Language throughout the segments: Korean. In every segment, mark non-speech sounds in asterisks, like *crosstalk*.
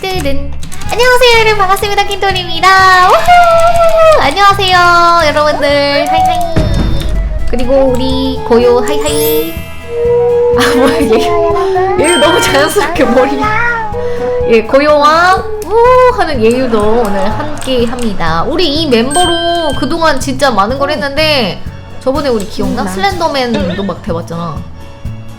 뜨든 안녕하세요 여러분. 반갑습니다. 킨토리입니다. 우후! 안녕하세요 여러분들. 하이하이. 그리고 우리 고요 하이하이. 아 뭐야 얘 얘 너무 자연스럽게 머리. 예 고요와 우 하는 예유도 오늘 함께 합니다. 우리 이 멤버로 그동안 진짜 많은 걸 했는데 저번에 우리 기억나? 음, 슬렌더맨도 막 돼봤잖아.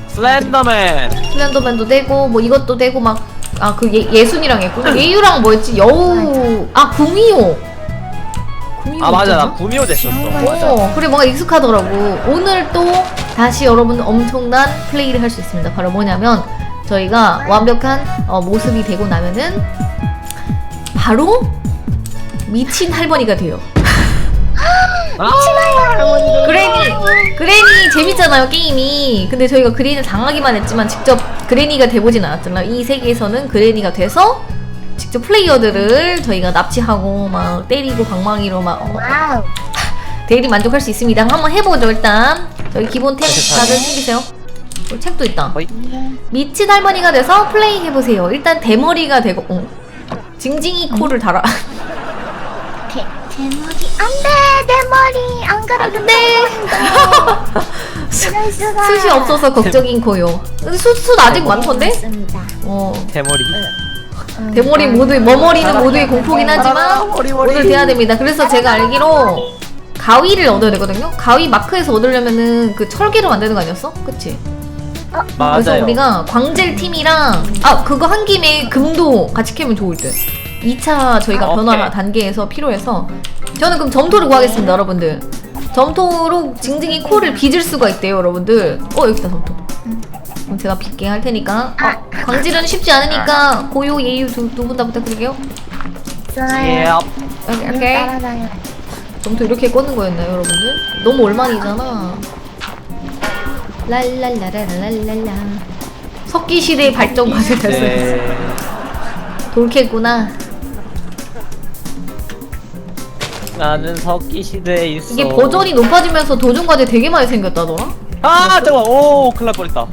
슬렌더맨. 슬렌더맨도 되고 뭐 이것도 되고 막 아 그 예순이랑 했구나. 예유랑 뭐였지? 여우. 아. 구미호. 구미호 아 맞아. 나 있잖아? 구미호 됐었어. 어 그래 뭔가 익숙하더라고. 오늘 또 다시 여러분 엄청난 플레이를 할 수 있습니다. 바로 뭐냐면 저희가 완벽한 어, 모습이 되고 나면은 바로 미친 할머니가 돼요 아, 그레니 그레니 재밌잖아요 게임이. 근데 저희가 그레니를 당하기만 했지만 직접 그레니가 돼보진 않았잖아요. 이 세계에서는 그레니가 돼서 직접 플레이어들을 저희가 납치하고 막 때리고 방망이로 막 어, 와우. 대리 만족할 수 있습니다. 한번 해보죠 일단. 저희 기본 템 다들 챙기세요. 어, 책도 있다. 어이. 미친 할머니가 돼서 플레이 해보세요. 일단 대머리가 되고 어. 징징이 코를 달아. 대, 제 머리. 안 돼! 내 머리! 안 그래도 안돼. 숱이 없어서 걱정인 코요 근데 숱, 숱 아직 많던데? 맞습니다. 어 대머리 음, 대머리 모두 머머리는 모두의 공포긴 하지만. 오늘 돼야 됩니다. 그래서 제가 알기로 가위를 얻어야 되거든요. 가위 마크에서 얻으려면은 그 철기로 만드는 거 아니었어? 그치? 그래서 맞아요 우리가 광젤 팀이랑 아 그거 한 김에 금도 같이 캐면 좋을 듯. 2차 저희가 아, 변화 오케이. 단계에서 필요해서 저는 그럼 점토를 구하겠습니다, 여러분들. 점토로 징징이 코를 빚을 수가 있대요, 여러분들. 어 여기 있다 점토. 그럼 제가 빚게 할 테니까. 아, 광질은 쉽지 않으니까 고요 예유 두 분 다 부탁드릴게요. 좋아요. 예 오케이, 음, 오케이. 따라다녀. 점토 이렇게 꽂는 거였나요, 여러분들? 너무 얼마이잖아. 랄랄라라랄랄라. 석기 시대의 발전까지 됐어요. 네. 돌캐구나. 나는 석기 시대에 있어 이게 버전이 높아지면서 도전 과제 되게 많이 생겼다더라. 아 잠깐만 오 큰일 날 뻔했다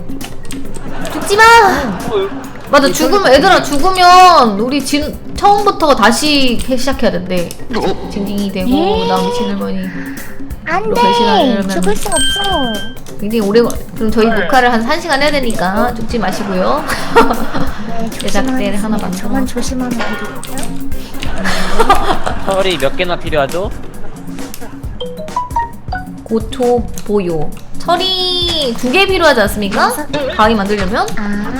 죽지 마. 어, 맞아 죽으면 애들아 죽으면 우리 진 처음부터 다시 해- 시작해야 된대. 징징이 되고 예. 그다음 미친 할머니. 안너 배신하려면- 돼! 죽을 순 없어. 굉장히 오래 걸- 그럼 저희 녹화를 한 1 시간 해야 되니까 죽지 마시고요. 네, *laughs* 제작대를 하나. 만들어. 저만 조심하면 되겠죠? *laughs* 철이 몇 개나 필요하죠? 고초 보요. 철이 두 개 필요하지 않습니까? 가위 만들려면 아,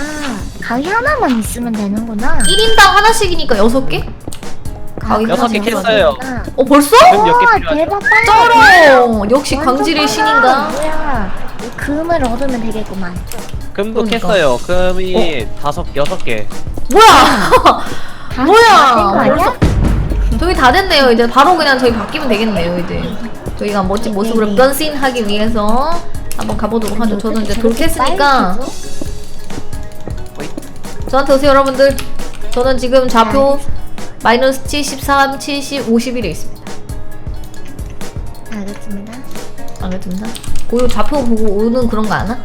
가위 하나만 있으면 되는구나. 1인당 하나씩이니까 6개? 가위 여섯 개 캤어요. 아, 어 벌써? 그럼 몇개 우와, 필요하죠? 대박 빨라. 쩔어! 역시 완전 광질의 빨라. 신인가? 뭐야? 이 금을 얻으면 되겠구만. 금도 그러니까. 캤어요 금이 다섯 여섯 개 뭐야! 다- 뭐야! *laughs* 다 됐네요. 이제 바로 그냥 저희 바뀌면 되겠네요. 이제 저희가 멋진 모습으로 네. 변신하기 위해서 한번 가보도록 하죠. 저는 이제 돌 캤으니까 저한테 오세요, 여러분들. 저는 지금 좌표 마이너스 73, 70, 51에 있습니다. 알겠습니다. 알겠습니다. 고요 좌표 보고 오는 그런 거 아나?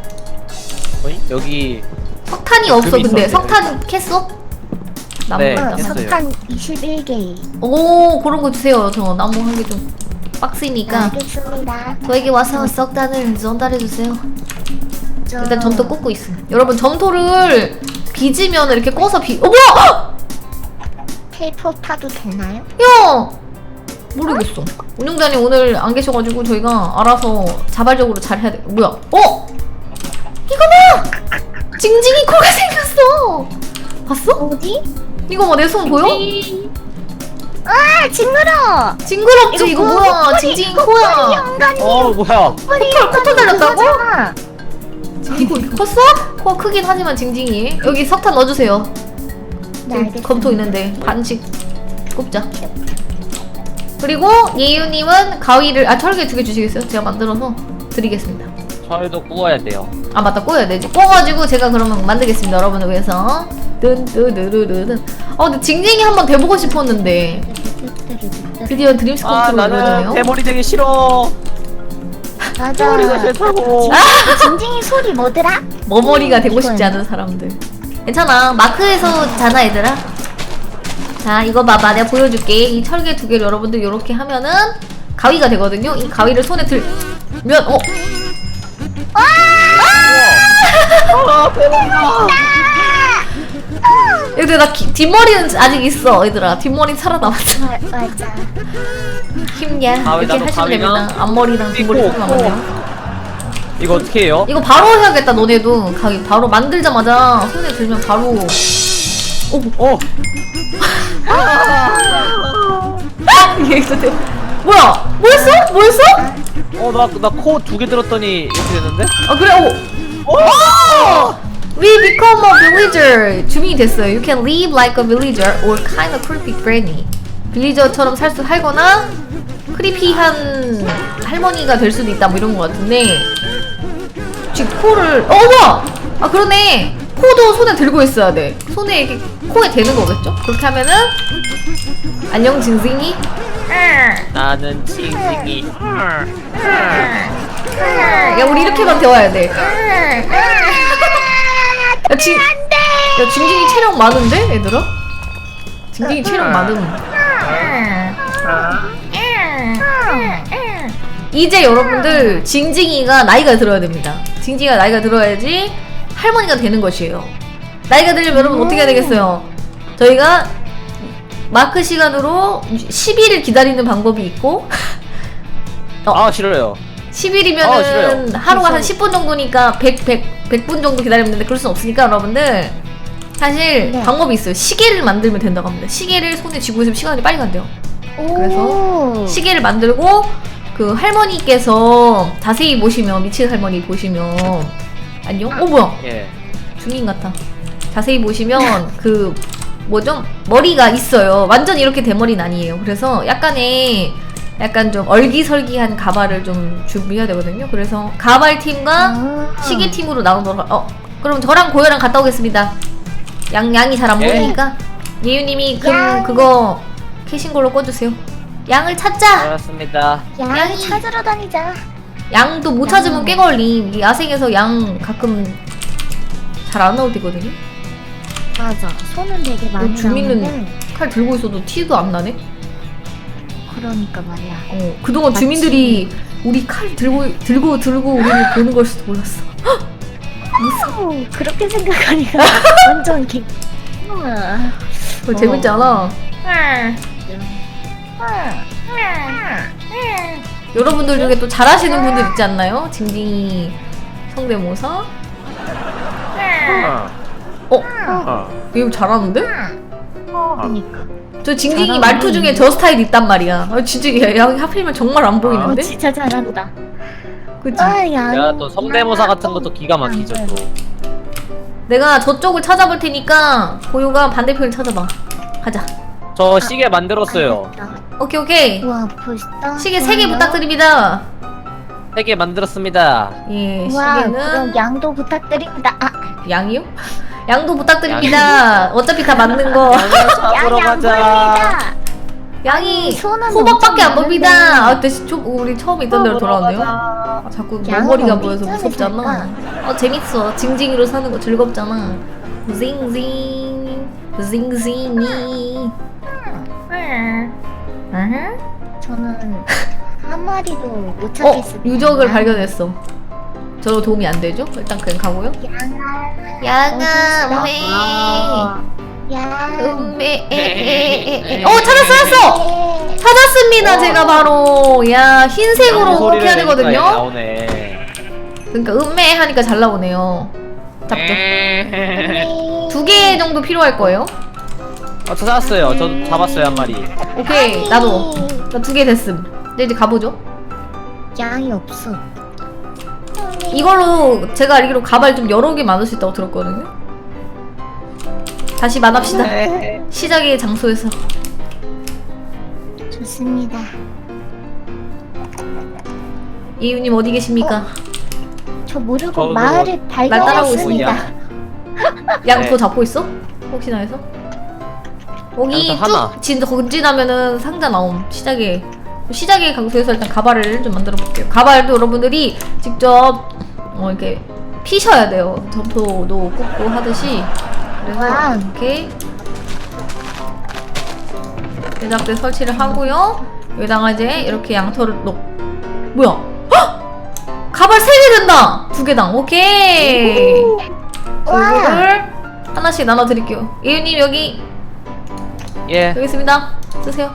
어이? 여기 석탄이 그 없어. 금이 근데 있었는데. 석탄 캤어? 나무 네, 됐어요. 석탄 21개. 오 그런 거 주세요. 저 나무 한 개 좀 빡세니까 알겠습니다. 저에게 와서 석탄을 전달해 주세요. 저... 일단 점토 꽂고 있어. 여러분 점토를 빚으면 이렇게 꺼서 비. 어 뭐야? 테이프 타도 되나요? 야 모르겠어. 운영자님 오늘 안 계셔가지고 저희가 알아서 자발적으로 잘 해야 돼. 뭐야? 어? 이거 봐! 징징이 코가 생겼어. 봤어? 어디? 이거 봐내손 보여? 아, 징그러! 징그럽지 이거, 뭐야? 징징이 코야. 어 뭐야 뿌리 코털 달렸다고? 징징이 코 컸어? 코가 크긴 하지만 징징이. 여기 석탄 넣어주세요. 네, 지금 알겠습니다. 검토 있는데 반씩 꼽자. 그리고 예유님은 가위를 아 철개 두 개 주시겠어요? 제가 만들어서 드리겠습니다. 철도 구워야 돼요 아 맞다 꼬야 되지. 꼬가지고 제가 그러면 만들겠습니다 여러분을 위해서. 뜬뜨르르르든. 어 근데 징징이 한번 돼보고 싶었는데 드디어 아 드림스코프로 나는 이루어지네요. 대머리 되기 싫어 맞아. 머리가 싫다고 징징이 소리 뭐더라? 머머리가 되고 싶지. 않은 사람들. 괜찮아. 마크에서잖아, 얘들아. 자, 이거 봐봐. 내가 보여줄게. 이 철개 두 개를 여러분들 이렇게 하면은 가위가 되거든요. 이 가위를 손에 들면, 어, 아 대박이다. 얘들 나 기- 뒷머리는 아직 있어, 얘들아. 뒷머리 살아남았어. 마, 맞아. 가위 이렇게 나도 하시면 가위랑 됩니다. 앞머리랑 뒷머리 코, 살아남았네요. 이거 어떻게 해요? 이거 바로 해야겠다, 너네도. 가위 바로 만들자마자 손에 들면 바로. 오, 어. 이게 있었대. 뭐야? 뭐 했어? 뭐 했어? 어나 나 코 두 개 들었더니 이렇게 됐는데? 아 그래 오. 오! We become a villager. 주민이 됐어요. You can live like a villager or kind of creepy granny. 빌리저처럼 살 수 살거나 크리피한 할머니가 될 수도 있다 뭐 이런 거 같은데 지금 코를 어 뭐야? 아 그러네. 코도 손에 들고 있어야 돼. 손에 이렇게 코에 대는 거겠죠? 그렇게 하면은 안녕 징징이. 나는 칭칭이. 야 우리 이렇게만 대화해야 돼. 야, 징, 야, 징징이 체력 많은데, 얘들아? 징징이 체력 많음. 이제 여러분들, 징징이가 나이가 들어야 됩니다. 징징이가 나이가 들어야지 할머니가 되는 것이에요. 나이가 들려면 여러분 어떻게 해야 되겠어요? 저희가 마크 시간으로 10일을 기다리는 방법이 있고, *laughs* 아 싫어요. 10일이면은 아, 싫어요. 하루가 한 10분 정도니까 100, 100, 100분 정도 기다리면 되는데 그럴 순 없으니까 여러분들 사실 네. 방법이 있어요. 시계를 만들면 된다고 합니다. 시계를 손에 쥐고 있으면 시간이 빨리 간대요. 그래서 시계를 만들고 그 할머니께서 자세히 보시면 미친 할머니 보시면 안녕? 어 뭐야? 예. 중인 같아. 자세히 보시면 그 뭐죠? 머리가 있어요. 완전 이렇게 대머리는 아니에요. 그래서 약간의 약간 좀 얼기설기한 가발을 좀 준비해야 되거든요. 그래서 가발 팀과 시계 팀으로 나오도록. 어, 그럼 저랑 고요랑 갔다 오겠습니다. 양 양이 잘 안 예. 보이니까 예유님이 그 양. 그거 캐신 걸로 꺼주세요. 양을 찾자. 알았습니다. 양이. 찾으러 다니자. 양도 못 찾으면 꽤 걸림. 이 야생에서 양 가끔 잘 안 나올 때거든요. 맞아. 손은 되게 많이 주민은- 나오는데 칼 들고 있어도 티도 안 나네. 그러니까 말이야. 어, 그동안 마치- 주민들이 우리 칼 들고 들고 들고 우리를 보는 걸 수도 몰랐어. *gasps* 무서워. 그렇게 생각하니까 *laughs* 완전 개. 우와. 그거 재밌지 않아? 여러분들 중에 또 잘하시는 분들 있지 않나요? 징징이 성대모사? 어. 어? 어. 얘 잘하는데? 그러니까. 저 징징이 잘하네. 말투 중에 저 스타일 있단 말이야. 아, 진짜 야, 야, 하필이면 정말 안 어, 보이는데? 진짜 잘한다. 그치? 아, 양. 내가 또 성대모사 같은 것도 기가 막히죠 또. 내가 저쪽을 찾아볼 테니까 고요가 반대편을 찾아봐. 가자. 저 시계 만들었어요. 오케이 오케이. 와 벌써. 시계 3개 부탁드립니다. 세 개 만들었습니다. 예, 와 시계는 그럼 양도 부탁드립니다. 아, 양이요? 양도 부탁드립니다. 어차피 다 맞는 거. 잡으러 양이 가자. 손은 호박밖에 안 엄청 보입니다. 많은데. 아, 시- 초, 우리 처음 있던 데로 돌아왔네요. 아, 자꾸 양은 머리가 어디 보여서 무섭잖아. 어, 재밌어. 징징이로 사는 거 즐겁잖아. 징징, 징징이. 응? 저는 한 마리도 못 어, 찾겠습니다. 유적을 발견했어. 저로 도움이 안 되죠? 일단 그냥 가고요. 양아. 양. 음메. 어, 찾았어, 찾았어! 네. 찾았습니다, 제가 바로. 야, 흰색으로 그렇게 해야 되거든요. 나오네. 그러니까 음메 하니까 잘 나오네요. 잡죠. 네. 두개 정도 필요할 거예요. 어, 저 찾았어요. 저 잡았어요 한 마리. 오케이, 나도. 나 두 개 됐음. 이제 가보죠. 양이 없어. 이걸로 제가 알기로 가발 좀 여러 개 만들 수 있다고 들었거든요. 다시 만납시다. 네. 시작의 장소에서. 좋습니다. 이유님 어디 계십니까? 저 모르고 저도 마을을 날 따라오고 발견했습니다. *laughs* 양 네. 더 잡고 있어? 혹시나 해서? 여기 양도 하나. 쭉 진, 건지나면은 상자 나옴. 시작에. 시작의 장소에서 일단 가발을 좀 만들어 볼게요. 가발도 여러분들이 직접 어, 이렇게 피셔야 돼요. 점토도 꽂고 하듯이 그래서 와우. 이렇게 제작대 설치를 하고요. 여기다가 이제 이렇게 양털을 넣. 뭐야? 헉! 가발 3개 된다. 두 개당. 오케이. 와. 이거를 하나씩 나눠 드릴게요. 예유님 여기 예. 여기 있습니다. 쓰세요.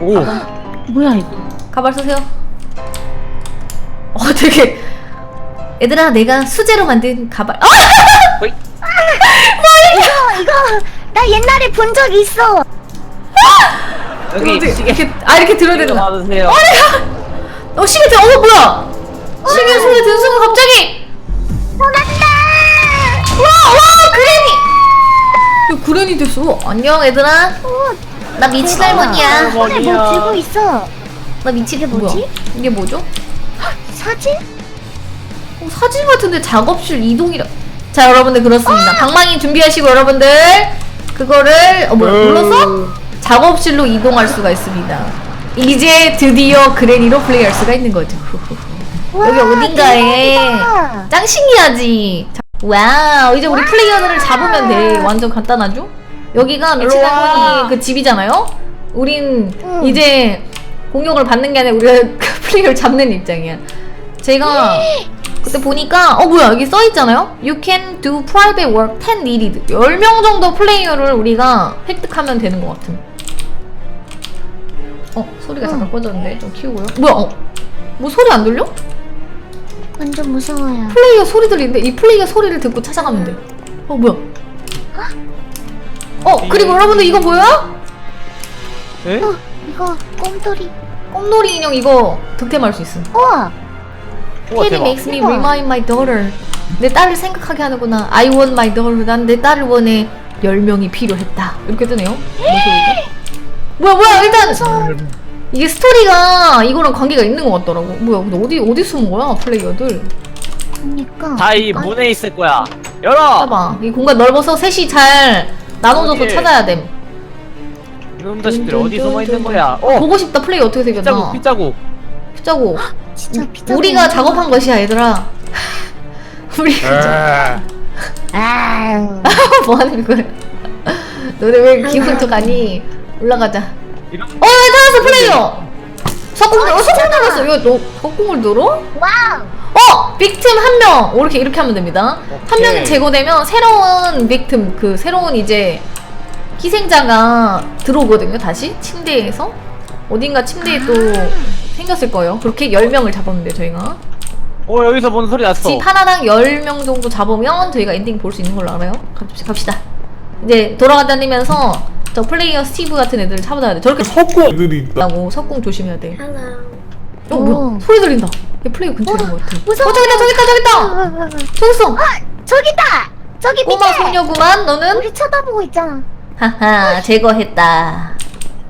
오. 뭐야 이거? 가발 쓰세요. 어 되게 얘들아 내가 수제로 만든 가발. 아! 호이. 이거 이거 나 옛날에 본 적 있어. 여기 시계 이렇게 아 이렇게 들어야 되나? 받으세요. 어 시계 들 어, 뭐야? 시계 소리 듣는 순간 갑자기 돌았다. 와와 그레니. 야, 그레니 됐어. 안녕 얘들아. 오, 나 미친 대박. 할머니야. 손에 뭐 들고 있어? 나 미친 이게 뭐지? 뭐야? 이게 뭐죠? 사진? 어, 사진 같은데 작업실 이동이라. 자 여러분들 그렇습니다. 방망이 준비하시고 여러분들 그거를 어 뭐야 눌러서 작업실로 이동할 수가 있습니다. 이제 드디어 그레니로 플레이할 수가 있는 거죠. *laughs* 와, 여기 어딘가에 대박이다. 짱 신기하지. 자, 와우 이제 우리 플레이어들을 잡으면 돼. 완전 간단하죠? 여기가. 할머니 그 집이잖아요. 우린 응. 이제 공격을 받는 게 아니라 우리가 *laughs* 그 플레이어를 잡는 입장이야. 제가 그때 보니까 어 뭐야 여기 써 있잖아요. You can do private work 10 needed. 10명 정도 플레이어를 우리가 획득하면 되는 것 같은. 어 소리가 잠깐 꺼졌는데 좀 키우고요. 뭐야? 어? 뭐 소리 안 들려? 완전 무서워요. 플레이어 소리 들리는데 이 플레이어 소리를 듣고 찾아가면 돼. 어 뭐야? 어 그리고 여러분들 이거 뭐야? 에? 어, 이거 꼼돌이. 꼼놀이 인형 이거 득템할 수 있음. 우와. 우와 Kitty 대박. makes me 우와. remind my daughter. 내 딸을 생각하게 하는구나. I want my daughter. 난 내 딸을 원해. 10명이 필요했다. 이렇게 뜨네요. 뭔? 뭐야 뭐야 일단 이게 스토리가 이거랑 관계가 있는 것 같더라고. 뭐야 근데 어디 어디 숨은 거야 플레이어들? 그러니까. 다이 아, 문에 있을 거야. 열어. 봐봐 이 공간 넓어서 셋이 잘 나눠져서 어디? 찾아야 됨. 이놈 자식들 어디 숨어 있는 거야? 어. 보고 싶다 플레이 어떻게 생겼나? 빗자국. 피자고. *gasps* 진짜 피자. 우리가 작업한 것이야 얘들아. *laughs* 우리가 아. *laughs* 뭐 하는 거야? 너네 왜 기분 톡하니? 올라가자. 이런 어, 찾았어 플레이어. 석궁 어, 석궁 들었어. 이거 너 석궁을 들어? 와우. 어, 빅팀 한 명. 이렇게 이렇게 하면 됩니다. 한 오케이. 명이 제거되면 새로운 빅팀 그 새로운 이제 희생자가 들어오거든요. 다시 침대에서 어딘가 침대에 또 생겼을 거예요. 그렇게 10명을 잡으면 돼요, 저희가. 어 여기서 뭔 소리 났어. 집 하나당 10명 정도 잡으면 저희가 엔딩 볼 수 있는 걸로 알아요. 갑시다. 갑시다. 이제 돌아다니면서 저 플레이어 스티브 같은 애들을 잡아야 돼. 저렇게 애들이 있다. 석궁 석궁 조심해야 돼. 어, 오. 뭐야? 소리 들린다. 얘 플레이어 근처에 있는 것 같아. 무서워. 어, 저기 있다, 저기 있다, 저기 있다! 아, 저기 있어! 저기다. 저기 밑에. 꼬마 소녀구만, 너는? 우리 쳐다보고 있잖아. 하하, 제거했다.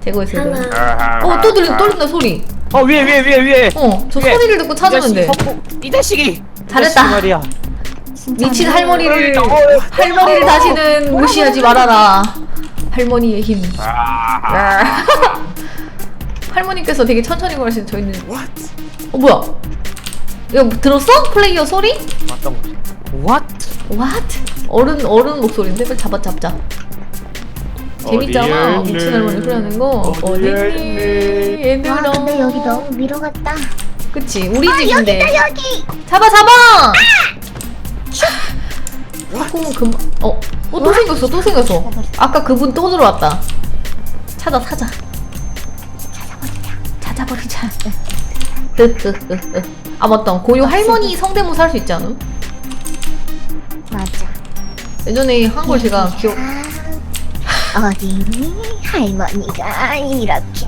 제거했어요. 제거. 어, 또 들린다, 또 들린다, 소리. 어 위에 위에 위에 위에. 어, 저 위에. 소리를 듣고. 석궁- 이 자식이. 잘했다. 이 자식이 말이야. 미친. 할머니를, 어, 할머니를 다시는 무시하지 말아라. 할머니의 힘. *laughs* 할머니께서 되게 천천히 걸으시는 저희는 어 뭐야 이거 들었어? 플레이어 소리? 맞던 거지. What? What? 어른 어른 목소리인데 빨리 잡아 잡자 재밌잖아 어디에 미친 있니? 할머니 소리 하는 거 어디에 어딨니 와, 얘들아 근데 여기 너무 위로 갔다. 그치 우리 아, 집인데 여기다 여기. 잡아 잡아 콩 금.. 어? 어 또 생겼어 또 생겼어. 아까 그분 또 들어왔다. 찾아 찾아. 찾아버리자. 흐흐흐흐 *laughs* 아 맞다. 고요 할머니 성대모사 할 수 있지 않음? 맞아. 예전에 한 걸 제가 기억 아, 어디니 할머니가 이렇게.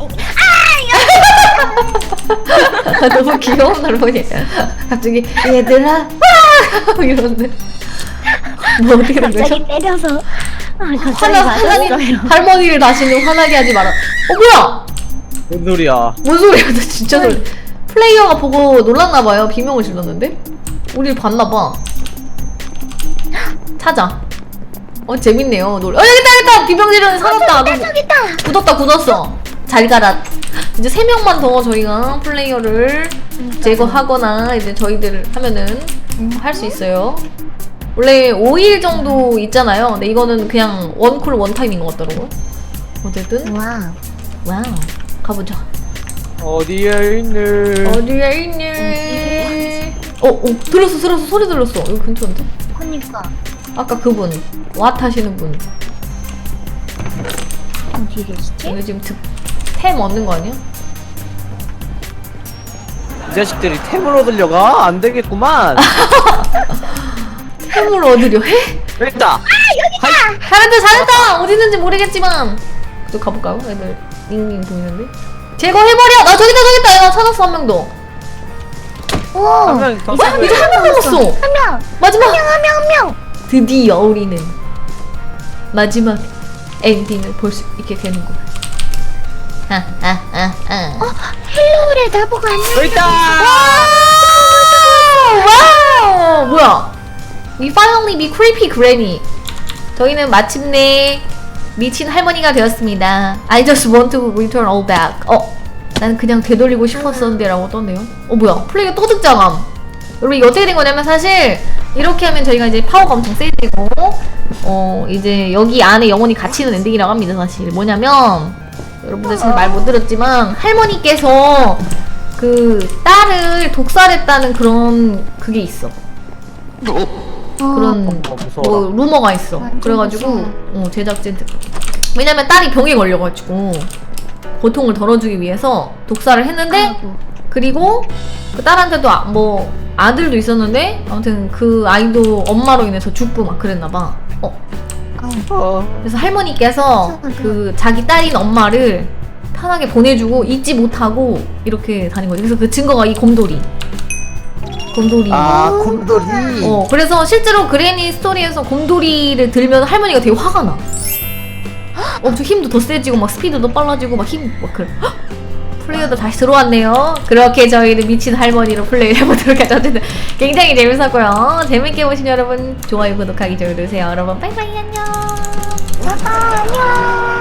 너무 귀여운 할머니 갑자기 얘들아? 와! *laughs* 이러는데 뭐 어떻게 된 거죠? 갑자기 때려서. 아, 갑자기 화나, 화나니, 맞았어요. 할머니를 다시는 화나게 하지 마라. 어 뭐야? 뭔 소리야? 뭔 소리야? 나 진짜 놀 플레이어가 보고 놀랐나 봐요. 비명을 질렀는데? 우리를 봤나 봐. 찾아. 어 재밌네요. 놀 어 여기 있다 여기 있다! 비명 지르는 살았다. 너 저기 있다. 굳었다 굳었어. 잘 가라. 이제 세 명만 더 저희가 플레이어를 제거하거나 이제 저희들 하면은 할 수 있어요 원래 5일 정도 있잖아요. 근데 이거는 그냥 원콜 원타임인 것 같더라고요. 어쨌든 와. 와우 가보자. 어디에 있는 어디에 있니? 어, 어 들었어 들었어 소리 들었어. 이거 괜찮은데? 그니까. 아까 그분 왓 하시는 분. 어디 계시지? 이거 지금 득, 템 얻는 거 아니야? 이 자식들이 템을 얻으려가? 안 되겠구만 *laughs* 템을 얻으려 해? 여기 있다 잘한다 잘한다! 어디 있는지 모르겠지만. 또 가볼까요? 애들 닝닝 보이는데 제거해버려! 나 저기다 저기다! 나 찾았어 한 명더 오. 한 명이 더 이제 이제 한 명 남았어. 한 명. 마지막! 한 명, 한 명, 한 명. 드디어 우리는 마지막 엔딩을 볼 수 있게 되는구나 하하하하. 어, 헬로우레 나보고 안녕. 여기 있다! 와우 뭐야 We finally be creepy granny. 저희는 마침내 미친 할머니가 되었습니다. I just want to return all back. 어? 난 그냥 되돌리고 싶었었는데 라고 떴네요. 어 뭐야? 플레이가 또 등장함. 여러분 이게 어떻게 된 거냐면 사실 이렇게 하면 저희가 이제 파워가 엄청 세지고 어 이제 여기 안에 영혼이 갇히는 엔딩이라고 합니다 사실. 뭐냐면 여러분들 잘 말 못 들었지만 할머니께서 그 딸을 독살했다는 그런 그게 있어 그런 어, 무서워라. 뭐 루머가 있어 완전 그래가지고 무서워. 어, 제작진 왜냐면 딸이 병에 걸려가지고 고통을 덜어주기 위해서 독살을 했는데 아이고. 그리고 그 딸한테도 아, 뭐 아들도 있었는데 아무튼 그 아이도 엄마로 인해서 죽고 막 그랬나 봐 어 어. 어. 그래서 할머니께서. 그 자기 딸인 엄마를 편하게 보내주고 잊지 못하고 이렇게 다닌 거죠 그래서 그 증거가 이 곰돌이 곰돌이 아 곰돌이 어, 그래서 실제로 그레니 스토리에서 곰돌이를 들면 할머니가 되게 화가 나. 엄청 힘도 더 세지고 막 스피드도 빨라지고 막 힘 막 그래. 헉! 플레이어도 다시 들어왔네요. 그렇게 저희는 미친 할머니로 플레이를 해보도록 하죠. 어쨌든 굉장히 재밌었고요. 재밌게 보신 여러분 좋아요 구독하기 좀 누르세요. 여러분 빠이빠이 안녕. 안녕. 안녕.